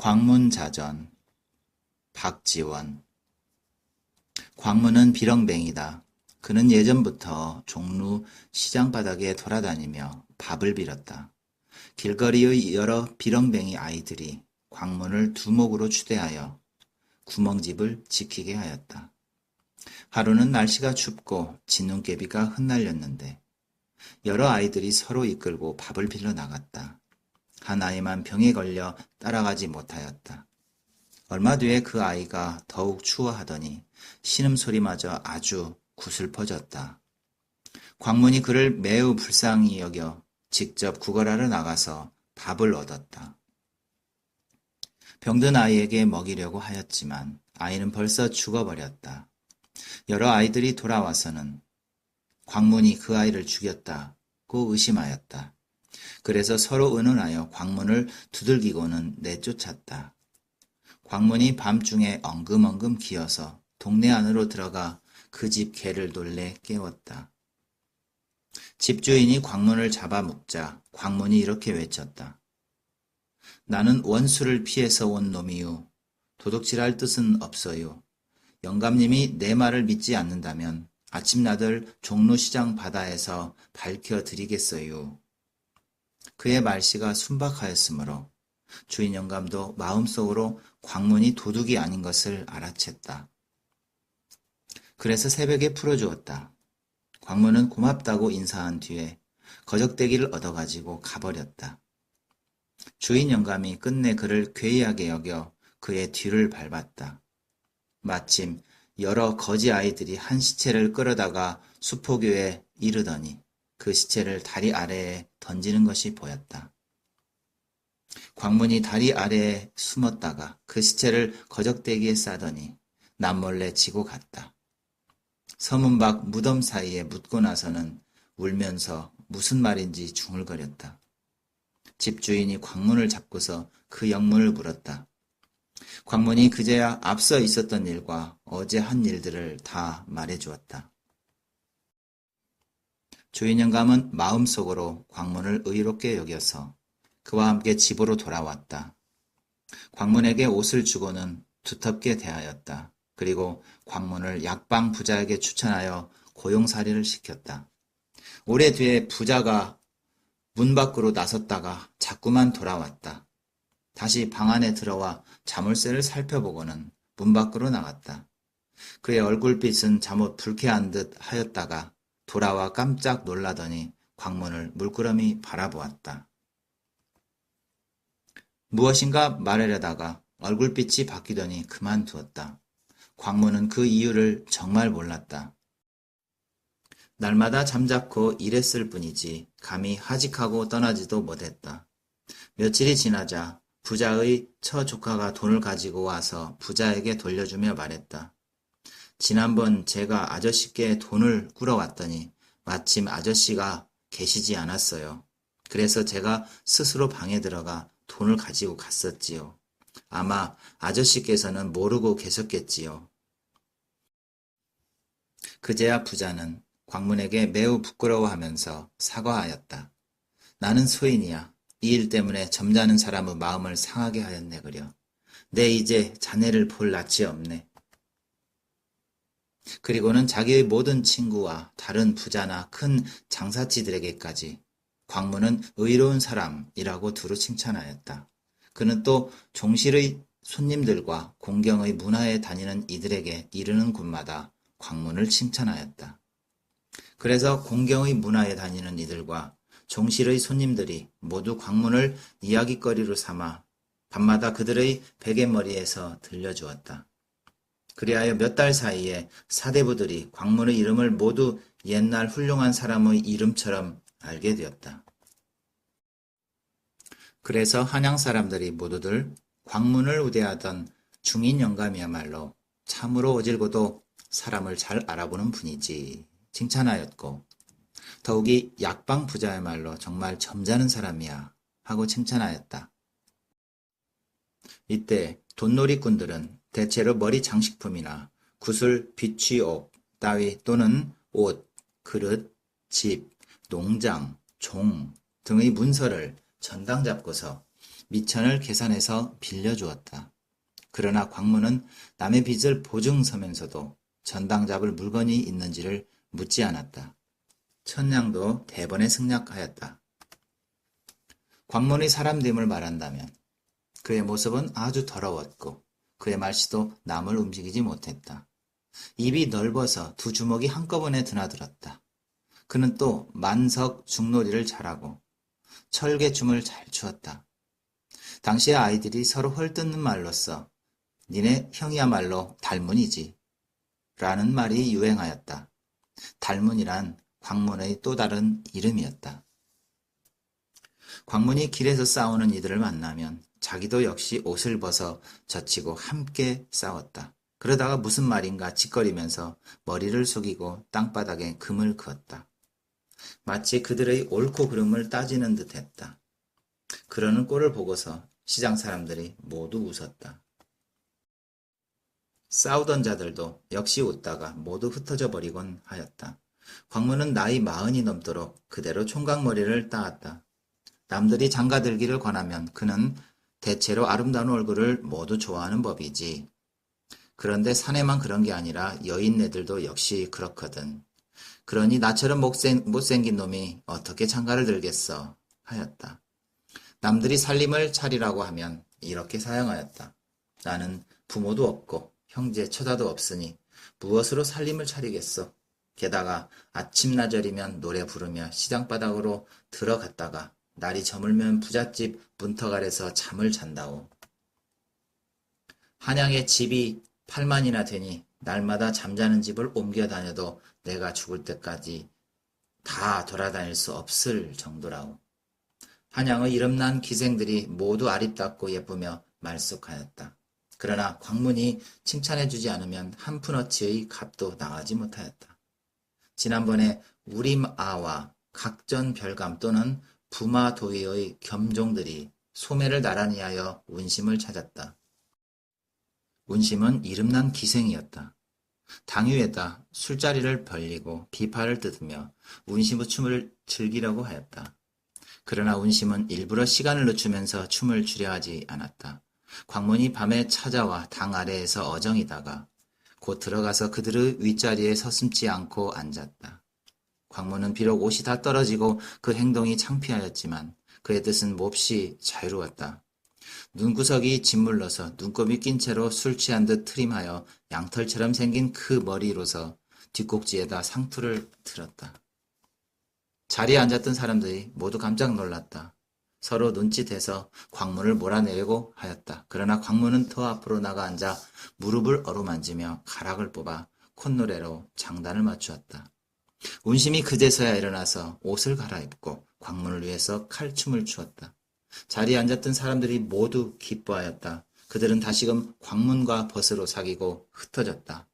광문자전 박지원 광문은 비렁뱅이다. 그는 예전부터 종로 시장 바닥에 돌아다니며 밥을 빌었다. 길거리의 여러 비렁뱅이 아이들이 광문을 두목으로 추대하여 구멍집을 지키게 하였다. 하루는 날씨가 춥고 진눈깨비가 흩날렸는데 여러 아이들이 서로 이끌고 밥을 빌려 나갔다. 한 아이만 병에 걸려 따라가지 못하였다. 얼마 뒤에 그 아이가 더욱 추워하더니 신음소리마저 아주 구슬퍼졌다. 광문이 그를 매우 불쌍히 여겨 직접 구걸하러 나가서 밥을 얻었다. 병든 아이에게 먹이려고 하였지만 아이는 벌써 죽어버렸다. 여러 아이들이 돌아와서는 광문이 그 아이를 죽였다고 의심하였다. 그래서 서로 의논하여 광문을 두들기고는 내쫓았다. 광문이 밤중에 엉금엉금 기어서 동네 안으로 들어가 그 집 개를 놀래 깨웠다. 집주인이 광문을 잡아먹자 광문이 이렇게 외쳤다. 나는 원수를 피해서 온 놈이요. 도둑질할 뜻은 없어요. 영감님이 내 말을 믿지 않는다면 아침나들 종로시장 바다에서 밝혀드리겠어요. 그의 말씨가 순박하였으므로 주인 영감도 마음속으로 광문이 도둑이 아닌 것을 알아챘다. 그래서 새벽에 풀어주었다. 광문은 고맙다고 인사한 뒤에 거적대기를 얻어가지고 가버렸다. 주인 영감이 끝내 그를 괴이하게 여겨 그의 뒤를 밟았다. 마침 여러 거지 아이들이 한 시체를 끌어다가 수포교에 이르더니 그 시체를 다리 아래에 던지는 것이 보였다. 광문이 다리 아래에 숨었다가 그 시체를 거적대기에 싸더니 남몰래 지고 갔다. 서문 밖 무덤 사이에 묻고 나서는 울면서 무슨 말인지 중얼거렸다. 집주인이 광문을 잡고서 그 영문을 물었다. 광문이 그제야 앞서 있었던 일과 어제 한 일들을 다 말해주었다. 주인 영감은 마음속으로 광문을 의롭게 여겨서 그와 함께 집으로 돌아왔다. 광문에게 옷을 주고는 두텁게 대하였다. 그리고 광문을 약방 부자에게 추천하여 고용살이를 시켰다. 오래 뒤에 부자가 문 밖으로 나섰다가 자꾸만 돌아왔다. 다시 방 안에 들어와 자물쇠를 살펴보고는 문 밖으로 나갔다. 그의 얼굴빛은 잠옷 불쾌한 듯 하였다가 돌아와 깜짝 놀라더니 광문을 물끄러미 바라보았다. 무엇인가 말하려다가 얼굴빛이 바뀌더니 그만두었다. 광문은 그 이유를 정말 몰랐다. 날마다 잠자코 일했을 뿐이지 감히 하직하고 떠나지도 못했다. 며칠이 지나자 부자의 처 조카가 돈을 가지고 와서 부자에게 돌려주며 말했다. 지난번 제가 아저씨께 돈을 꾸러왔더니 마침 아저씨가 계시지 않았어요. 그래서 제가 스스로 방에 들어가 돈을 가지고 갔었지요. 아마 아저씨께서는 모르고 계셨겠지요. 그제야 부자는 광문에게 매우 부끄러워하면서 사과하였다. 나는 소인이야. 이 일 때문에 점잖은 사람의 마음을 상하게 하였네 그려. 내 이제 자네를 볼 낯이 없네. 그리고는 자기의 모든 친구와 다른 부자나 큰 장사치들에게까지 광문은 의로운 사람이라고 두루 칭찬하였다. 그는 또 종실의 손님들과 공경의 문화에 다니는 이들에게 이르는 곳마다 광문을 칭찬하였다. 그래서 공경의 문화에 다니는 이들과 종실의 손님들이 모두 광문을 이야기거리로 삼아 밤마다 그들의 베갯머리에서 들려주었다. 그리하여 몇 달 사이에 사대부들이 광문의 이름을 모두 옛날 훌륭한 사람의 이름처럼 알게 되었다. 그래서 한양 사람들이 모두들 광문을 우대하던 중인 영감이야말로 참으로 어질고도 사람을 잘 알아보는 분이지 칭찬하였고 더욱이 약방 부자야말로 정말 점잖은 사람이야 하고 칭찬하였다. 이때 돈놀이꾼들은 대체로 머리 장식품이나 구슬, 비취옥 따위 또는 옷, 그릇, 집, 농장, 종 등의 문서를 전당 잡고서 미천을 계산해서 빌려주었다. 그러나 광문은 남의 빚을 보증 서면서도 전당 잡을 물건이 있는지를 묻지 않았다. 천냥도 대번에 승낙하였다. 광문의 사람됨을 말한다면 그의 모습은 아주 더러웠고 그의 말씨도 남을 움직이지 못했다. 입이 넓어서 두 주먹이 한꺼번에 드나들었다. 그는 또 만석 중놀이를 잘하고 철개춤을 잘 추었다. 당시의 아이들이 서로 헐뜯는 말로써 니네 형이야말로 달문이지 라는 말이 유행하였다. 달문이란 광문의 또 다른 이름이었다. 광문이 길에서 싸우는 이들을 만나면 자기도 역시 옷을 벗어 젖히고 함께 싸웠다. 그러다가 무슨 말인가 짓거리면서 머리를 숙이고 땅바닥에 금을 그었다. 마치 그들의 옳고 그름을 따지는 듯 했다. 그러는 꼴을 보고서 시장 사람들이 모두 웃었다. 싸우던 자들도 역시 웃다가 모두 흩어져 버리곤 하였다. 광문은 나이 마흔이 넘도록 그대로 총각머리를 따았다. 남들이 장가들기를 권하면 그는 대체로 아름다운 얼굴을 모두 좋아하는 법이지. 그런데 사내만 그런 게 아니라 여인네들도 역시 그렇거든. 그러니 나처럼 못생, 못생긴 놈이 어떻게 장가를 들겠어 하였다. 남들이 살림을 차리라고 하면 이렇게 사양하였다. 나는 부모도 없고 형제 처자도 없으니 무엇으로 살림을 차리겠어. 게다가 아침나절이면 노래 부르며 시장바닥으로 들어갔다가 날이 저물면 부잣집 문턱 아래서 잠을 잔다오. 한양에 집이 8만이나 되니 날마다 잠자는 집을 옮겨 다녀도 내가 죽을 때까지 다 돌아다닐 수 없을 정도라오. 한양의 이름난 기생들이 모두 아립답고 예쁘며 말쑥하였다. 그러나 광문이 칭찬해주지 않으면 한 푼어치의 값도 나가지 못하였다. 지난번에 우림아와 각전 별감 또는 부마도의의 겸종들이 소매를 나란히 하여 운심을 찾았다. 운심은 이름난 기생이었다. 당유에다 술자리를 벌리고 비파를 뜯으며 운심의 춤을 즐기려고 하였다. 그러나 운심은 일부러 시간을 늦추면서 춤을 추려 하지 않았다. 광문이 밤에 찾아와 당 아래에서 어정이다가 곧 들어가서 그들의 윗자리에 서슴지 않고 앉았다. 광문은 비록 옷이 다 떨어지고 그 행동이 창피하였지만 그의 뜻은 몹시 자유로웠다. 눈구석이 짓물러서 눈곱이 낀 채로 술 취한 듯 트림하여 양털처럼 생긴 그 머리로서 뒷꼭지에다 상투를 틀었다. 자리에 앉았던 사람들이 모두 깜짝 놀랐다. 서로 눈짓해서 광문을 몰아내려고 하였다. 그러나 광문은 더 앞으로 나가 앉아 무릎을 어루만지며 가락을 뽑아 콧노래로 장단을 맞추었다. 운심이 그제서야 일어나서 옷을 갈아입고 광문을 위해서 칼춤을 추었다. 자리에 앉았던 사람들이 모두 기뻐하였다. 그들은 다시금 광문과 벗으로 사귀고 흩어졌다.